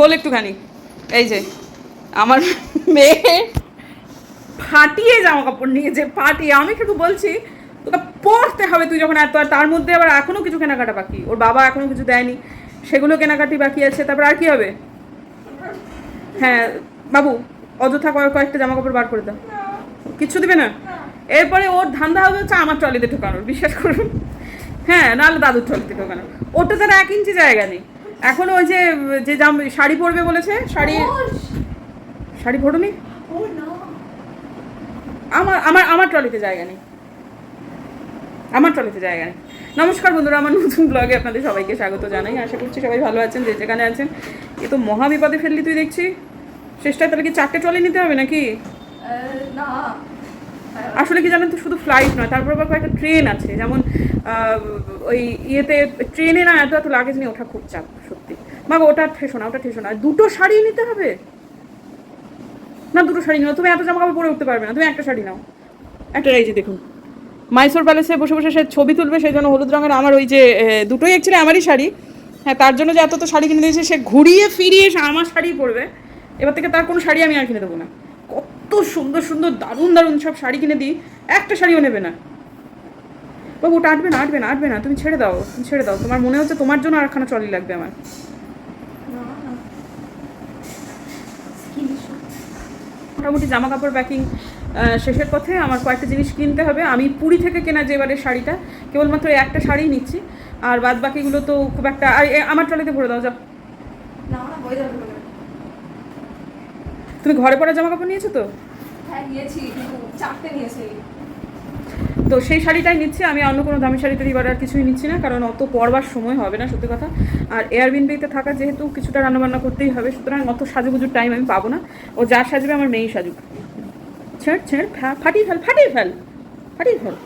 খোল একটুখানি। এই যে, আমার মেয়ে ফাটিয়ে জামা কাপড় নিয়েছে ফাটিয়ে, আমি শুধু বলছি, তোকে পড়তে হবে তুই যখন এত তার মধ্যে আবার এখনও কিছু কেনাকাটা বাকি। ওর বাবা এখনও কিছু দেয়নি। সেগুলো কেনাকাটি বাকি আছে। তারপর আর কি হবে? হ্যাঁ বাবু, অযথা কয়েক কয়েকটা জামা কাপড় বার করে দাও। কিচ্ছু দিবে না? এরপরে ওর ধান্দা হবে হচ্ছে আমার ট্রলিতে ঢোকানোর, বিশ্বাস করুন। হ্যাঁ নাহলে দাদুর ট্রলিতে ঢোকানোর। ওটা তার এক ইঞ্চি জায়গা নেই। এখন ওই যে যে জাম শাড়ি পরবে বলেছে শাড়ি শাড়ি ভরুনি আমার আমার আমার ট্রলিতে জায়গা নেই। আমার ট্রলিতে জায়গা নেই। নমস্কার বন্ধুরা আমার নতুন ব্লগে আপনাদের সবাইকে স্বাগত জানাই। আশা করছি সবাই ভালো আছেন যে যেখানে আছেন। এ তো মহা বিপদে ফেললি তুই দেখছি। শেষটায় তাহলে কি চারটে ট্রলি নিতে হবে নাকি? না। আসলে কি জানেন তো, শুধু ফ্লাইট নয়, তারপর আবার কয়েকটা ট্রেন আছে। যেমন ওই ইয়েতে ট্রেনে না এত এত লাগেজ নিয়ে ওঠা খুব চাপ, সত্যি। মা ওটা ঠেসো না, ওটা ঠেসো না। দুটো শাড়ি নিতে হবে? না, দুটো শাড়ি নাও, তুমি এত জামা কাপড় পরে উঠতে পারবে না, তুমি একটা শাড়ি নাও। একটা এই যে দেখুন মাইসোর প্যালেসে বসে বসে সে ছবি তুলবে, সেই জন্য হলুদ রঙের আমার ওই যে দুটোই অ্যাকচুয়ালি আমারই শাড়ি। হ্যাঁ তার জন্য যে এত তো শাড়ি কিনে দিয়েছে, সে ঘুরিয়ে ফিরিয়ে আমার শাড়ি পরবে। এবার থেকে তার কোনো শাড়ি আমি আর কিনে দেবো না। কত সুন্দর সুন্দর দারুণ দারুণ সব শাড়ি কিনে দিই, একটা শাড়িও নেবে না। বাবু, ওটা আটবে না আটবে না আটবে না, তুমি ছেড়ে দাও, তুমি ছেড়ে দাও। তোমার মনে হচ্ছে তোমার জন্য আরেকখানা ট্রলি লাগবে আমার। মোটামুটি জামা কাপড় প্যাকিং শেষের পথে আমার কয়েকটা জিনিস কিনতে হবে। আমি পুরী থেকে কেনা যে এবারের শাড়িটা, কেবলমাত্র একটা শাড়িই নিচ্ছি। আর বাদ বাকিগুলো তো খুব একটা আর আমার ট্রলিতে ভরে দাও, যাও। না। তুমি ঘরে পরা জামা কাপড় নিয়েছো তো? হ্যাঁ নিয়েছি কিন্তু চারটে নিয়েছি। তো সেই শাড়িটাই নিচ্ছি আমি অন্য কোনো দামি শাড়িতে এবার আর কিছুই নিচ্ছি না কারণ অত পরবার সময় হবে না সত্যি কথা। আর এয়ারবিনবিতে থাকা যেহেতু কিছুটা রান্নাবান্না করতেই হবে সুতরাং অত সাজুগুজুর টাইম আমি পাবো না। ও যা সাজবে আমার মেয়েই সাজুক। ছেড় ছেড় ফাটিয়ে ফেল ফাটিয়ে ফেল ফাটিয়ে ফেল।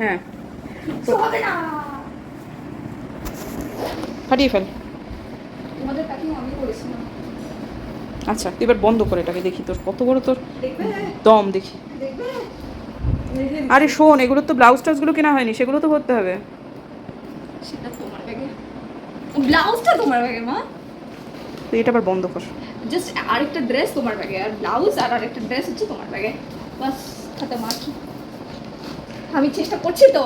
হ্যাঁ। ফাটিয়ে ফেল। তোমাদের আমি করেছিলাম। আচ্ছা এবার বন্ধ করে এটাকে দেখি তোর কত বড় তোর দম দেখি। আরে শোন এগুলো তো ব্লাউজ টাউজগুলো কেনা হয়নি সেগুলো তো ভরতে হবে। সেটা তোমার ব্যাগে। ব্লাউজটা তোমার ব্যাগে মা। তুই এটা আবার বন্ধ কর। জাস্ট আরেকটা ড্রেস তোমার ব্যাগে আর ব্লাউজ আর আরেকটা ড্রেস হচ্ছে তোমার ব্যাগে। বাস খাতা মাখি। আমি চেষ্টা করছি তো।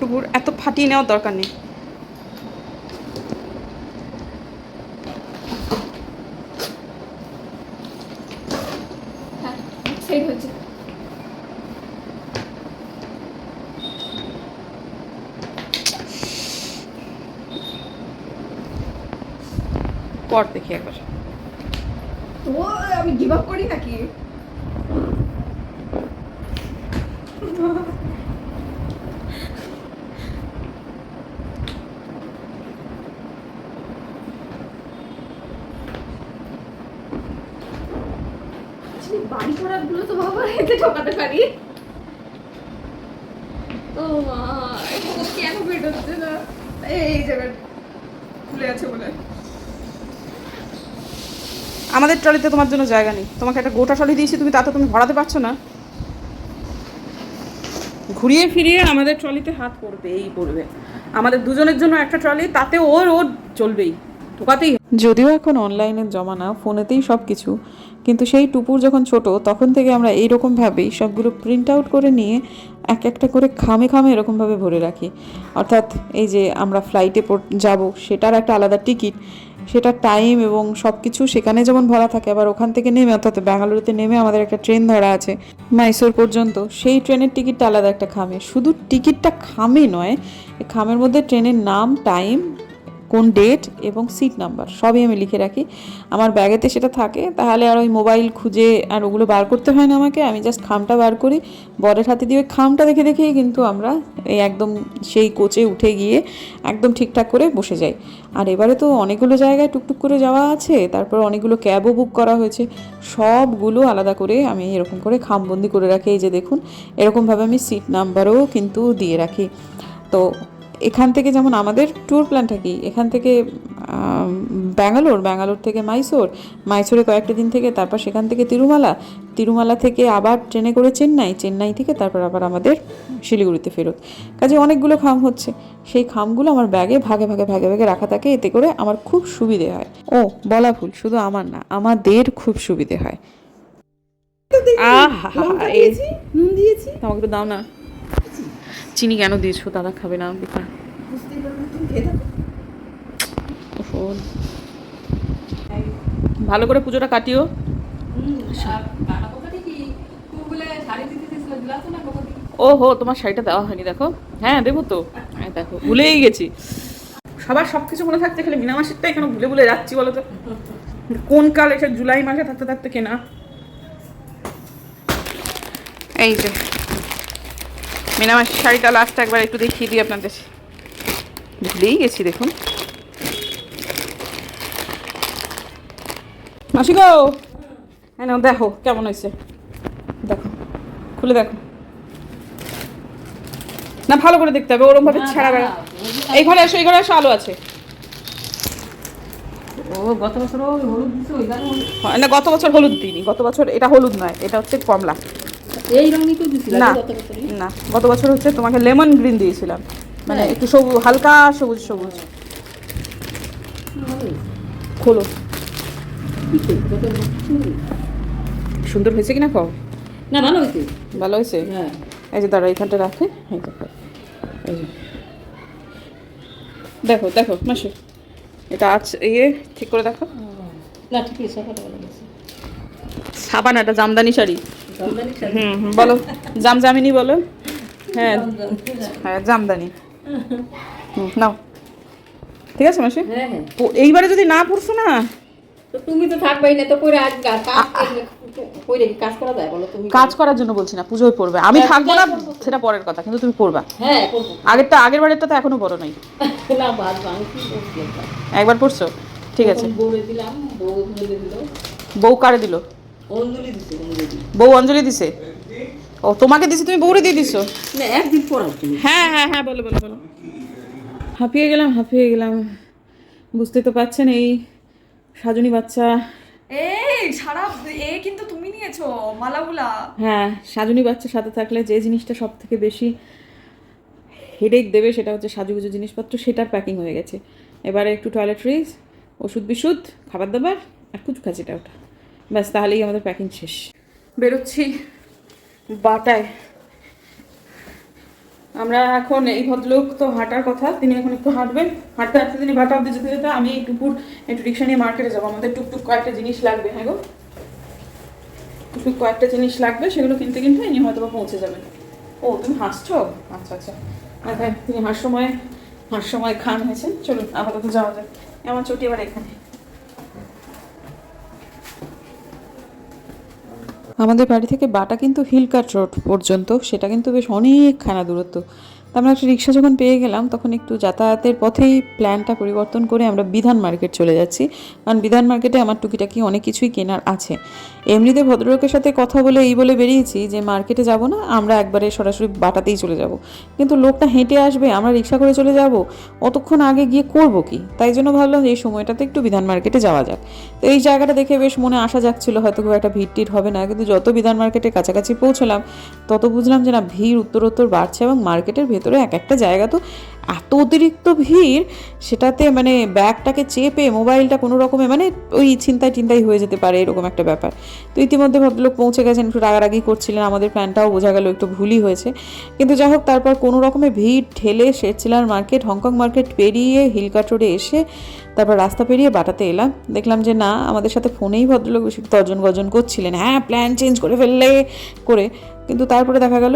টুকুর এত ফাটিয়ে নেওয়ার দরকার নেই। কর দেখি একবার। ও আমি গিভ আপ করি নাকি Actually, বাড়ি করারগুলো তো বাবা এতে ঠকাতে পারি? ও মা কেন না? এই খুলে আছে বলে। আমাদের ট্রলিতে তোমার জন্য জায়গা নেই। তোমাকে একটা গোটা ট্রলি দিয়েছি, তুমি তাতে তুমি ভরাতে পারছ না। ঘুরিয়ে ফিরিয়ে আমাদের ট্রলিতে হাত পড়বে এই পড়বে। আমাদের দুজনের জন্য একটা ট্রলি, তাতে ওর ওর চলবেই। ঢোকাতেই যদিও এখন অনলাইনের জমানা ফোনেতেই সব কিছু কিন্তু সেই টুপুর যখন ছোট, তখন থেকে আমরা এইরকমভাবেই সবগুলো প্রিন্ট আউট করে নিয়ে এক একটা করে খামে খামে এরকমভাবে ভরে রাখি। অর্থাৎ এই যে আমরা ফ্লাইটে যাব, সেটার একটা আলাদা টিকিট সেটার টাইম এবং সব কিছু সেখানে যেমন ভরা থাকে, আবার ওখান থেকে নেমে, অর্থাৎ বেঙ্গালুরুতে নেমে আমাদের একটা ট্রেন ধরা আছে মাইসোর পর্যন্ত, সেই ট্রেনের টিকিটটা আলাদা একটা খামে। শুধু টিকিটটা খামে নয় খামের মধ্যে ট্রেনের নাম টাইম কোন ডেট এবং সিট নাম্বার সবই আমি লিখে রাখি। আমার ব্যাগেতে সেটা থাকে, তাহলে আর ওই মোবাইল খুঁজে আর ওগুলো বার করতে হয় না আমাকে। আমি জাস্ট খামটা বার করি। বরের হাতে দিয়ে খামটা দেখে দেখেই কিন্তু আমরা এই একদম সেই কোচে উঠে গিয়ে একদম ঠিকঠাক করে বসে যাই। আর এবারে তো অনেকগুলো জায়গায় টুকটুক করে যাওয়া আছে, তারপর অনেকগুলো ক্যাবও বুক করা হয়েছে। সবগুলো আলাদা করে আমি এরকম করে খামবন্দি করে রাখি। এই যে দেখুন, এরকমভাবে আমি সিট নাম্বারও কিন্তু দিয়ে রাখি। তো এখান থেকে যেমন আমাদের ট্যুর প্ল্যানটা কি? এখান থেকে ব্যাঙ্গালোর ব্যাঙ্গালোর থেকে মাইসোর মাইসোরে কয়েকটা দিন থেকে তারপর সেখান থেকে তিরুমালা তিরুমালা থেকে আবার ট্রেনে করে চেন্নাই চেন্নাই থেকে তারপর আবার আমাদের শিলিগুড়িতে ফেরত। কাজে অনেকগুলো খাম হচ্ছে। সেই খামগুলো আমার ব্যাগে ভাগে ভাগে ভাগে ভাগে রাখা থাকে এতে করে আমার খুব সুবিধে হয়। ও বলা ভুল শুধু আমার না আমাদের খুব সুবিধে হয়। আহা নুন দিয়েছি। আমাকে একটু দাও না। চিনি কেন দিয়েছ? দাদা খাবে না, বেকার। ভালো করে পুজোটা কাটিও। ও হো তোমার শাড়িটা দেওয়া হয়নি, দেখো। হ্যাঁ দেবো তো। হ্যাঁ দেখো, ভুলেই গেছি। সবার সব কিছু মনে থাকতে খেলে মিনা মাসেরটাই কেন ভুলে ভুলে যাচ্ছি বলো তো? কোন কাল এসে জুলাই মাসে থাকতে থাকতে কেনা? এই যে মিনা মাসের শাড়িটা লাস্ট একবার একটু দেখিয়ে দিই আপনাদের। ভুলেই গেছি দেখুন। মাসি গো! হ্যাঁ দেখো কেমন হয়েছে। দেখো খুলে দেখো। না ভালো করে দেখতে হবে ওরম ভাবে ছেঁড়া বেড়া এই ঘরে এসো এই ঘরে এসো আলো আছে। না গত বছর হলুদ দিইনি গত বছর এটা হলুদ নয় এটা হচ্ছে কমলা। এই রঙই তো দিছিল না গত না গত বছর হচ্ছে তোমাকে লেমন গ্রিন দিয়েছিলাম। মানে হ্যাঁ। একটু সবুজ হালকা সবুজ সবুজ। খোলো? সুন্দর হয়েছে? কিনা কও? না ভালো হয়েছে। ভালো হয়েছে? হ্যাঁ। এই যে দাঁড়া এখানটা রাখে। এই দেখো যে। দেখো দেখো মাসি। এটা আছে ইয়ে ঠিক করে দেখো না ঠিক আছে সকালে ভালো হয়েছে সাবান এটা জামদানি শাড়ি। হুম বলো। জামজামিনি বলো। হ্যাঁ হ্যাঁ জামদানি। নাও। ঠিক আছে মাসি? হ্যাঁ হ্যাঁ। এইবারে যদি না পড়ছো না? তুমি তো থাকবাই না তো আজ কাজ করে কি কাজ করা যায় বলো তুমি? কাজ করার জন্য বলছি না পুজোয় পড়বে। আমি থাকব না সেটা পরের কথা কিন্তু তুমি পড়বা। হ্যাঁ আগেরটা আগের বারেরটা তো এখনও বড় নাই? একবার পড়ছো? ঠিক আছে। বউ কারে দিল? বউ অঞ্জলি দিছে? ও তোমাকে দিছে তুমি বউরে দিয়ে দিছো? না একদিন পর হ্যাঁ হ্যাঁ হ্যাঁ বলো বলো বলো। হাঁপিয়ে গেলাম হাঁপিয়ে গেলাম। বুঝতে তো পারছেন এই সাজনী বাচ্চা। এই সারা এ কিন্তু তুমি নিয়েছো মালাগুলা। হ্যাঁ সাজনী বাচ্চা সাথে থাকলে যে জিনিসটা সব থেকে বেশি হেডেক দেবে সেটা হচ্ছে সাজুগুজু জিনিসপত্র সেটার প্যাকিং হয়ে গেছে। এবারে একটু টয়লেট্রিজ ওষুধ বিশুদ্ধ খাবার দাবার আর কুচকাচিটা ওটা। ব্যাস, তাহলেই আমাদের প্যাকিং শেষ। বেরোচ্ছি বাটায়। আমরা এখন এই ভদ্রলোক তো হাঁটার কথা, তিনি এখন একটু হাঁটবেন। হাঁটতে হাঁটতে তিনি বাটা অব্দি যেতে যেতে আমি টুকুর একটু রিক্সা নিয়ে মার্কেটে যাব। আমাদের টুকটুক কয়েকটা জিনিস লাগবে হ্যাঁ গো? টুকটুক কয়েকটা জিনিস লাগবে, সেগুলো কিনতে কিনতে ইনি হয়তো বা পৌঁছে যাবেন। ও, তুমি হাসছো? আচ্ছা আচ্ছা। আচ্ছা তিনি হাস্যময় হাস্যময় খান হয়েছেন। চলুন, আপাতত যাওয়া যাক। আমার চটি এবার এখানে। আমাদের বাড়ি থেকে বাটা কিন্তু হিলকাট রোড পর্যন্ত সেটা কিন্তু বেশ অনেকখানা দূরত্ব। তা আমরা একটা রিক্সা যখন পেয়ে গেলাম, তখন একটু যাতায়াতের পথেই প্ল্যানটা পরিবর্তন করে আমরা বিধান মার্কেট চলে যাচ্ছি। কারণ বিধান মার্কেটে আমার টুকিটাকি অনেক কিছুই কেনার আছে। এমনিতে ভদ্রলোকের সাথে কথা বলে এই বলে বেরিয়েছি যে, মার্কেটে যাব না, আমরা একবারে সরাসরি বাটাতেই চলে যাব। কিন্তু লোকটা হেঁটে আসবে, আমরা রিক্সা করে চলে যাব, অতক্ষণ আগে গিয়ে করব কি? তাই জন্য ভাবলাম এই সময়টাতে একটু বিধান মার্কেটে যাওয়া যাক। তো এই জায়গাটা দেখে বেশ মনে আসা যাচ্ছিল হয়তো খুব একটা ভিড় টিড় হবে না। কিন্তু যত বিধান মার্কেটের কাছাকাছি পৌঁছলাম, তত বুঝলাম যে না, ভিড় উত্তরোত্তর বাড়ছে এবং মার্কেটের ভেতরে এক একটা জায়গা তো এত অতিরিক্ত ভিড়, সেটাতে মানে ব্যাগটাকে চেপে মোবাইলটা কোনো রকমে মানে ওই চিন্তায় টিনতাই হয়ে যেতে পারে এরকম একটা ব্যাপার। তো ইতিমধ্যে ভদ্রলোক পৌঁছে গেছেন, একটু রাগারাগি করছিলেন, আমাদের প্ল্যানটাও বোঝা গেল একটু ভুলই হয়েছে। কিন্তু যাই হোক, তারপর কোনো রকমে ভিড় ঠেলে শেরচিলার মার্কেট, হংকং মার্কেট পেরিয়ে হিলকাট রোডে এসে তারপর রাস্তা পেরিয়ে বাটাতে এলাম। দেখলাম যে না, আমাদের সাথে ফোনেই ভদ্রলোক বেশি তর্জন গর্জন করছিলেন হ্যাঁ প্ল্যান চেঞ্জ করে ফেললে। করে কিন্তু তারপরে দেখা গেল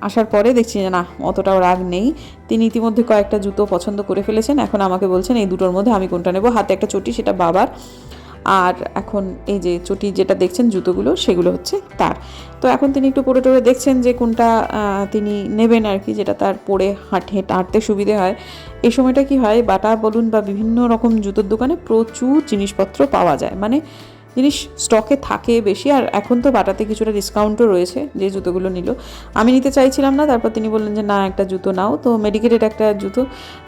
আসার পরে দেখছি যে না, অতটাও রাগ নেই। তিনি ইতিমধ্যে কয়েকটা জুতো পছন্দ করে ফেলেছেন। এখন আমাকে বলছেন, এই দুটোর মধ্যে আমি কোনটা নেব? হাতে একটা চটি, সেটা বাবার। আর এখন এই যে চটি যেটা দেখছেন, জুতোগুলো, সেগুলো হচ্ছে তার। তো এখন তিনি একটু পরে টরে দেখছেন যে কোনটা তিনি নেবেন আর কি, যেটা তার পরে হাঁটে, হাঁটতে সুবিধে হয়। এই সময়টা কি হয়, বাটা বলুন বা বিভিন্ন রকম জুতোর দোকানে প্রচুর জিনিসপত্র পাওয়া যায়। মানে জিনিস স্টকে থাকে বেশি, আর এখন তো বাটাতে কিছুটা ডিসকাউন্টও রয়েছে যে জুতোগুলো নিল। আমি নিতে চাইছিলাম না, তারপর তিনি বললেন যে, না, একটা জুতো নাও। তো মেডিকেটেড একটা জুতো।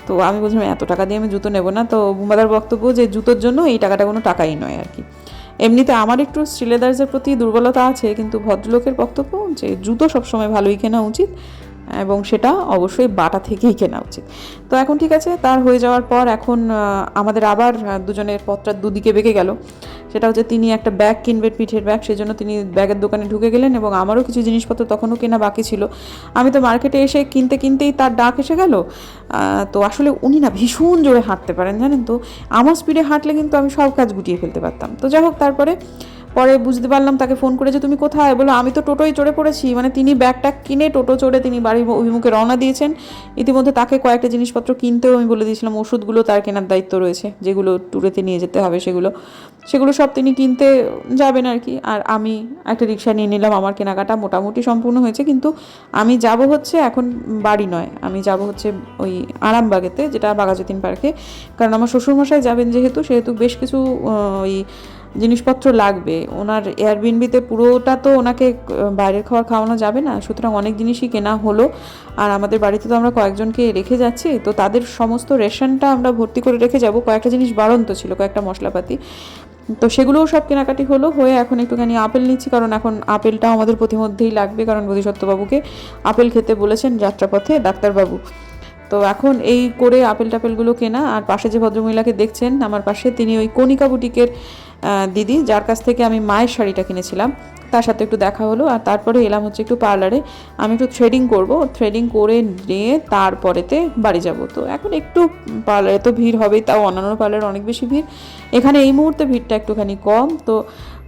তো আমি বলছিলাম, এত টাকা দিয়ে আমি জুতো নেব না। তো বুম্বাদার বক্তব্য যে, জুতোর জন্য এই টাকাটা কোনো টাকাই নয় আর কি। এমনিতে আমার একটু স্টিলেদার্সের প্রতি দুর্বলতা আছে, কিন্তু ভদ্রলোকের বক্তব্য যে, জুতো সবসময় ভালোই কেনা উচিত, এবং সেটা অবশ্যই বাটা থেকেই কেনা উচিত। তো এখন ঠিক আছে, তার হয়ে যাওয়ার পর এখন আমাদের আবার দুজনের পথটা দুদিকে বেঁকে গেল। সেটা হচ্ছে তিনি একটা ব্যাগ কিনবেন পিঠের ব্যাগ সেই জন্য তিনি ব্যাগের দোকানে ঢুকে গেলেন এবং আমারও কিছু জিনিসপত্র তখনও কেনা বাকি ছিল। আমি তো মার্কেটে এসে কিনতে কিনতেই তার ডাক এসে গেল। তো আসলে উনি না ভীষণ জোরে হাঁটতে পারেন, জানেন তো? আমার স্পিডে হাঁটলে কিন্তু আমি সব কাজ গুটিয়ে ফেলতে পারতাম। তো যাই হোক, তারপরে পরে বুঝতে পারলাম তাকে ফোন করে যে, তুমি কোথায়? বলো আমি তো টোটোয় চড়ে পড়েছি। মানে তিনি ব্যাগটা কিনে টোটো চড়ে তিনি বাড়ির অভিমুখে রওনা দিয়েছেন। ইতিমধ্যে তাকে কয়েকটা জিনিসপত্র কিনতেও আমি বলে দিয়েছিলাম, ওষুধগুলো তার কেনার দায়িত্ব রয়েছে, যেগুলো ট্যুরেতে নিয়ে যেতে হবে সেগুলো। সেগুলো সব তিনি কিনতে যাবেন আর কি। আর আমি একটা রিক্সা নিয়ে নিলাম, আমার কেনাকাটা মোটামুটি সম্পূর্ণ হয়েছে। কিন্তু আমি যাব হচ্ছে এখন বাড়ি নয়, আমি যাব হচ্ছে ওই আরামবাগেতে, যেটা বাঘাযতীন পার্কে। কারণ আমার শ্বশুরমশাই যাবেন যেহেতু, সেহেতু বেশ কিছু ওই জিনিসপত্র লাগবে। ওনার এয়ারবিনবিতে পুরোটা তো ওনাকে বাইরের খাবার খাওয়ানো যাবে না। সুতরাং অনেক জিনিসই কেনা হলো। আর আমাদের বাড়িতে তো আমরা কয়েকজনকে রেখে যাচ্ছি। তো তাদের সমস্ত রেশনটা আমরা ভর্তি করে রেখে যাব। কয়েকটা জিনিস বাড়ন্ত ছিল, কয়েকটা মশলাপাতি। তো সেগুলোও সব কেনাকাটি হলো। হয়ে এখন একটুখানি আপেল নিচ্ছি, কারণ এখন আপেলটাও আমাদের প্রতিমধ্যেই লাগবে, কারণ বোধিসত্ত্ববাবুকে আপেল খেতে বলেছেন যাত্রাপথে ডাক্তারবাবু। তো এখন এই করে আপেল টাপেলগুলো কেনা। আর পাশে যে ভদ্রমহিলাকে দেখছেন, আমার পাশে তিনি ওই কণিকা বুটিকের দিদি, যার কাছ থেকে আমি মায়ের শাড়িটা কিনেছিলাম, তার সাথে একটু দেখা হলো আর তারপরে এলাম হচ্ছে একটু পার্লারে। আমি একটু থ্রেডিং করব, থ্রেডিং করে নিয়ে তারপরেতে বাড়ি যাব। তো এখন একটু পার্লারে তো ভিড় হবেই, তাও অন্যান্য পার্লারে অনেক বেশি ভিড়। এখানে এই মুহূর্তে ভিড়টা একটুখানি কম। তো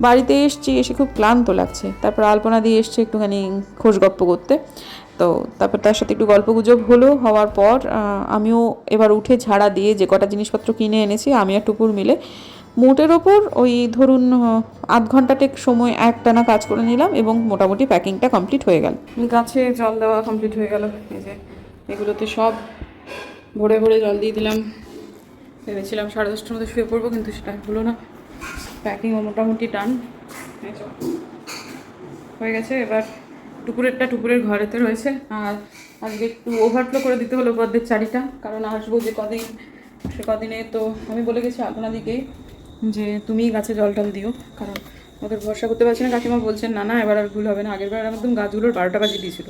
বাড়িতে এসছি, এসে খুব ক্লান্ত লাগছে। তারপর আলপনা দিয়ে এসছে একটুখানি খোঁজ গপ্প করতে। তো তারপর তার সাথে একটু গল্প গুজব হলো, হওয়ার পর আমিও এবার উঠে ঝাড়া দিয়ে যে কটা জিনিসপত্র কিনে এনেছি, আমি আর টুকুর মিলে মোটের ওপর ওই ধরুন আধ ঘন্টাটেক সময় একটানা কাজ করে নিলাম এবং মোটামুটি প্যাকিংটা কমপ্লিট হয়ে গেল। গাছে জল দেওয়া কমপ্লিট হয়ে গেল। এই যে এগুলোতে সব ভরে ভরে জল দিয়ে দিলাম। ভেবেছিলাম সাড়ে দশটার মধ্যে শুয়ে পড়ব, কিন্তু সেটা হলো না। প্যাকিংও মোটামুটি ডান। হয়ে গেছে। এবার টুকুরেরটা টুকুরের ঘরেতে রয়েছে। আর আজকে একটু ওভারফ্লো করে দিতে হলো পদ্মের চারিটা, কারণ আসব যে কদিন, সে কদিনে তো আমি বলে গেছি আপনাদিকে যে তুমি গাছে জল টল দিও, কারণ ওদের ভরসা করতে পারছি না। কাকিমা বলছেন, না না, এবার আর ভুল হবে না। আগের বার একদম গাছগুলোর বারোটা বাজিয়ে দিয়েছিল।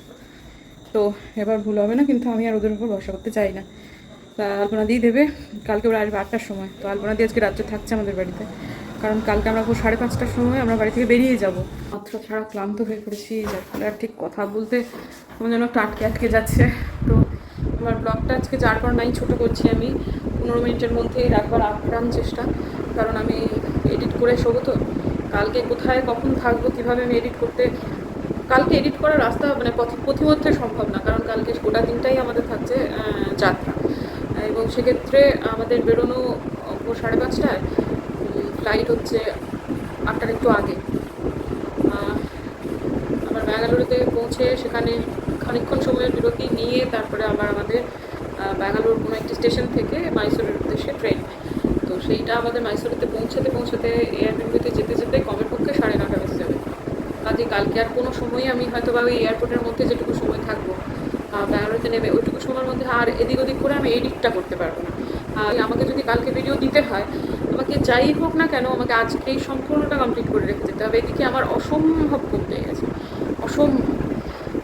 তো এবার ভুল হবে না, কিন্তু আমি আর ওদের উপর ভরসা করতে চাই না। তা আলপনা দিয়ে দেবে। কালকে ওরা আসবে আটটার সময়। তো আলপনা দিয়ে আজকে রাত্রে থাকছে আমাদের বাড়িতে। কারণ কালকে আমরা সাড়ে পাঁচটার সময় আমরা বাড়ি থেকে বেরিয়ে যাব। মাত্র ছাড়া ক্লান্ত হয়ে পড়েছি, যার আর ঠিক কথা বলতে আমার যেন একটু আটকে আটকে যাচ্ছে। তো আমার ব্লগটা আজকে যার পর নাই ছোটো করছি আমি। পনেরো মিনিটের মধ্যেই রাখবার আপ্রাণ চেষ্টা, কারণ আমি এডিট করে শোবো তো। কালকে কোথায়, কখন থাকব, কীভাবে আমি এডিট করতে, কালকে এডিট করার রাস্তা মানে পথ- পথিমধ্যে সম্ভব না, কারণ কালকে গোটা দিনটাই আমাদের থাকছে যাত্রা। এবং সেক্ষেত্রে আমাদের বেরোনো সাড়ে পাঁচটায় ফ্লাইট হচ্ছে আটটার একটু আগে। আবার ব্যাঙ্গালুরুতে পৌঁছে সেখানে খানিকক্ষণ সময়ের বিরতি নিয়ে তারপরে আবার আমাদের ব্যাঙ্গালুরু কোনো একটি স্টেশন থেকে মাইসোরের উদ্দেশ্যে ট্রেন। তো সেইটা আমাদের মাইসোরেতে পৌঁছাতে পৌঁছাতে এয়ারপোর্টে যেতে যেতে কমের পক্ষে সাড়ে নটা বেজে যাবে। কাজে কালকে আর কোনো সময়ই আমি হয়তো বা ওই এয়ারপোর্টের মধ্যে যেটুকু সময় থাকব ব্যাঙ্গালোরতে নেবে ওইটুকু সময়ের মধ্যে আর এদিক ওদিক করে আমি এডিটটা করতে পারব না। আর আমাকে যদি কালকে ভিডিও দিতে হয়, আমাকে যাই হোক না কেন আমাকে আজকেই সম্পূর্ণটা কমপ্লিট করে রেখে যেতে হবে। এদিকে আমার অসম্ভব পেয়ে গেছে। অসম্ভব।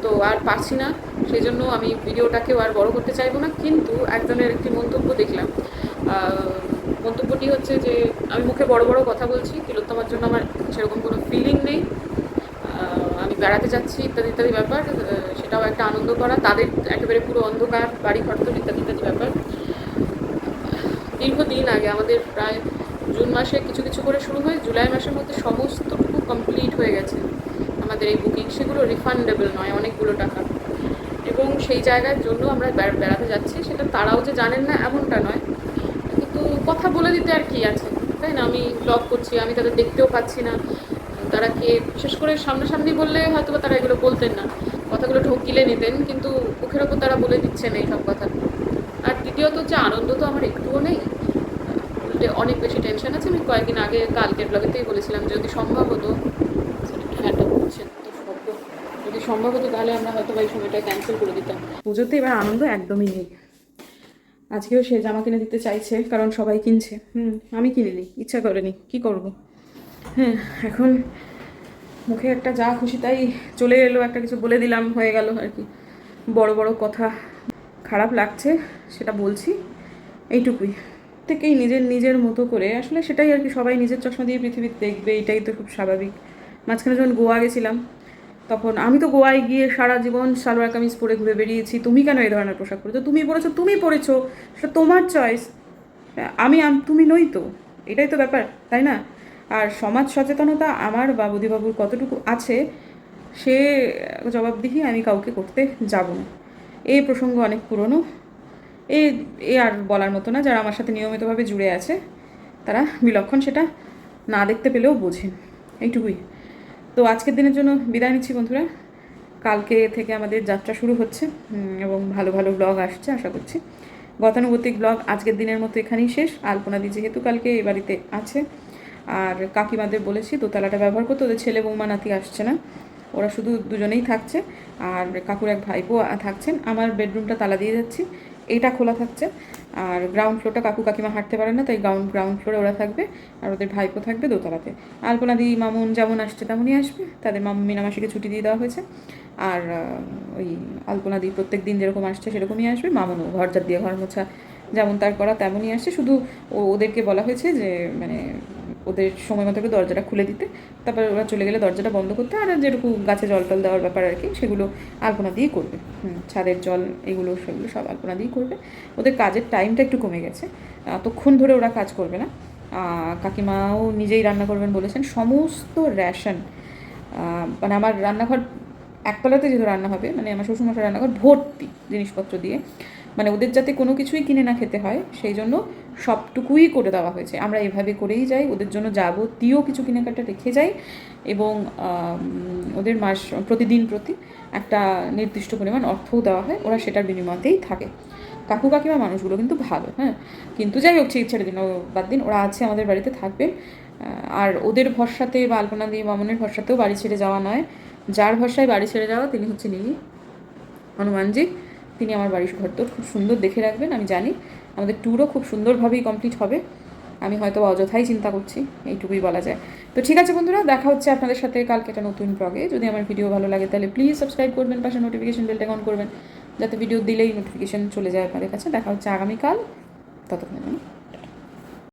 তো আর পারছি না সেই জন্য আমি ভিডিওটাকেও আর বড় করতে চাইব না। কিন্তু একজনের একটি মন্তব্য দেখলাম। মন্তব্যটি হচ্ছে যে, আমি মুখে বড় বড় কথা বলছি, তিলোত্তমার জন্য আমার সেরকম কোনো ফিলিং নেই। আমি বেড়াতে যাচ্ছি, ইত্যাদি ইত্যাদি ব্যাপার। সেটাও একটা আনন্দ করা। তাদের একেবারে পুরো অন্ধকার, বাড়ি ঘরতো ইত্যাদি ইত্যাদি ব্যাপার। দীর্ঘদিন আগে আমাদের প্রায় জুন মাসে কিছু কিছু করে শুরু হয়ে। জুলাই মাসের মধ্যে সমস্তটুকু কমপ্লিট হয়ে গেছে। আমাদের এই বুকিং সেগুলো রিফান্ডেবল নয়, অনেকগুলো টাকা। এবং সেই জায়গার জন্য আমরা বেড়াতে যাচ্ছি, সেটা তারাও যে জানেন না, এমনটা নয়। কিন্তু কথা বলে দিতে আর কি আছে, তাই না? আমি ব্লগ করছি, আমি তাদের দেখতেও পাচ্ছি না। তারা কে, বিশেষ করে সামনাসামনি বললে হয়তো বা তারা এগুলো বলতেন না। কথাগুলো ঢোকিলে নিতেন, কিন্তু মুখের ওপর তারা বলে দিচ্ছেন এই সব কথা। আর দ্বিতীয়ত হচ্ছে আনন্দ তো আমার একটুও নেই। অনেক বেশি টেনশন আছে। আমি কয়েকদিন আগে কালকের ব্লগেতেই বলেছিলাম যদি সম্ভব হতো ফ্যানটা করছে তো শব্দ যদি সম্ভব হতো তাহলে আমরা হয়তো বা এই সময়টা ক্যান্সেল করে দিতাম। পুজোতে এবার আনন্দ একদমই নেই। আজকেও সে জামা কিনে দিতে চাইছে, কারণ সবাই কিনছে। হুম, আমি কিনিনি, ইচ্ছা করেনি, কি করব? হ্যাঁ এখন মুখে একটা যা খুশি তাই চলে এলো, একটা কিছু বলে দিলাম, হয়ে গেল আর কি। বড় বড় কথা খারাপ লাগছে, সেটা বলছি এইটুকুই। থেকেই নিজের নিজের মতো করে, আসলে সেটাই আর কি, সবাই নিজের চশমা দিয়ে পৃথিবী দেখবে, এটাই তো খুব স্বাভাবিক। মাঝখানে যখন গোয়া গেছিলাম তখন আমি তো গোয়ায় গিয়ে সারা জীবন সালোয়ার কামিজ পরে ঘুরে বেরিয়েছি তুমি কেন এই ধরনের পোশাক পরেছো? তুমি পরেছো তুমি পরেছো, সেটা তোমার চয়েস আমি তুমি নই তো। এটাই তো ব্যাপার, তাই না? আর সমাজ সচেতনতা আমার বা বুধিবাবুর কতটুকু আছে, সে জবাবদিহি আমি কাউকে করতে যাব না। এই প্রসঙ্গ অনেক পুরনো। এ এ আর বলার মতো না, যারা আমার সাথে নিয়মিতভাবে জুড়ে আছে, তারা বিলক্ষণ সেটা না দেখতে পেলেও বোঝেন এইটুকুই। তো আজকের দিনের জন্য বিদায় নিচ্ছি বন্ধুরা। কালকে থেকে আমাদের যাত্রা শুরু হচ্ছে এবং ভালো ভালো ব্লগ আসছে আশা করছি। গতানুগতিক ব্লগ আজকের দিনের মতো এখানেই শেষ। আলপনাদি যেহেতু কালকে এই বাড়িতে আছে, আর কাকিমাদের বলেছি, দোতলাটা ব্যবহার করতে ওদের ছেলে বৌমা নাতি আসছে না। ওরা শুধু দুজনেই থাকছে, আর কাকুর এক ভাইপো থাকছেন। আমার বেডরুমটা তালা দিয়ে যাচ্ছি। এইটা খোলা থাকছে। আর গ্রাউন্ড ফ্লোরটা কাকু কাকিমা হাঁটতে পারে না, তাই গ্রাউন্ড গ্রাউন্ড ফ্লোরে ওরা থাকবে, আর ওদের ভাইপো থাকবে দোতলাতে। আলপনা দি মামুন যেমন আসছে তেমনই আসবে, তাদের মামু, মিনামাসিকে ছুটি দিয়ে দেওয়া হয়েছে। আর ওই আলপনা দি প্রত্যেক দিন যেরকম আসছে সেরকমই আসবে, মামুনও ঘর দিয়ে ঘর মোছা যেমন তার করা তেমনই আসছে। শুধু ওদেরকে বলা হয়েছে যে মানে ওদের সময় মতো দরজাটা খুলে দিতে তারপর ওরা চলে গেলে দরজাটা বন্ধ করতে আর যেটুকু গাছে জল টল দেওয়ার ব্যাপার আর কি সেগুলো আলপনা দিয়েই করবে। হুম, ছাদের জল এগুলো সেগুলো সব আলপনা দিয়েই করবে। ওদের কাজের টাইমটা একটু কমে গেছে। এতক্ষণ ধরে ওরা কাজ করবে না। কাকিমাও নিজেই রান্না করবেন বলেছেন সমস্ত রেশন মানে আমার রান্নাঘর একতলাতে যেহেতু রান্না হবে মানে আমার শ্বশুরমশাই রান্নাঘর ভর্তি জিনিসপত্র দিয়ে মানে ওদের যাতে কোনো কিছুই কিনে না খেতে হয় সেই জন্য সবটুকুই করে দেওয়া হয়েছে। আমরা এভাবে করেই যাই ওদের জন্য যাবতীয় কিছু কেনাকাটা রেখে যাই এবং ওদের মাস প্রতিদিন প্রতি একটা নির্দিষ্ট পরিমাণ অর্থও দেওয়া হয় ওরা সেটার বিনিময়তেই থাকে। কাকু কাকিমা মানুষগুলো কিন্তু ভালো হ্যাঁ? কিন্তু যাই হোক ছেড়ে দিন বাদ দিন ওরা আছে আমাদের বাড়িতে থাকবেন। আহ, আর ওদের ভরসাতে বা আলপনা দিয়ে মামনের ভরসাতেও বাড়ি ছেড়ে যাওয়া নয়। যার ভরসায় বাড়ি ছেড়ে যাওয়া তিনি হচ্ছে নীলি হনুমানজি। তিনি আমার বাড়ির ঘরদোর খুব সুন্দর দেখে রাখবেন, আমি জানি। আমাদের ট্যুরও খুব সুন্দরভাবেই কমপ্লিট হবে। আমি হয়তো অযথাই চিন্তা করছি, এইটুকুই বলা যায়। তো ঠিক আছে বন্ধুরা, দেখা হচ্ছে আপনাদের সাথে কালকে একটা নতুন ব্লগে যদি আমার ভিডিও ভালো লাগে তাহলে প্লিজ সাবস্ক্রাইব করবেন, পাশে নোটিফিকেশন বেলটা অন করবেন, যাতে ভিডিও দিলেই নোটিফিকেশন চলে যায় আপনাদের কাছে। দেখা হচ্ছে আগামীকাল ততক্ষণ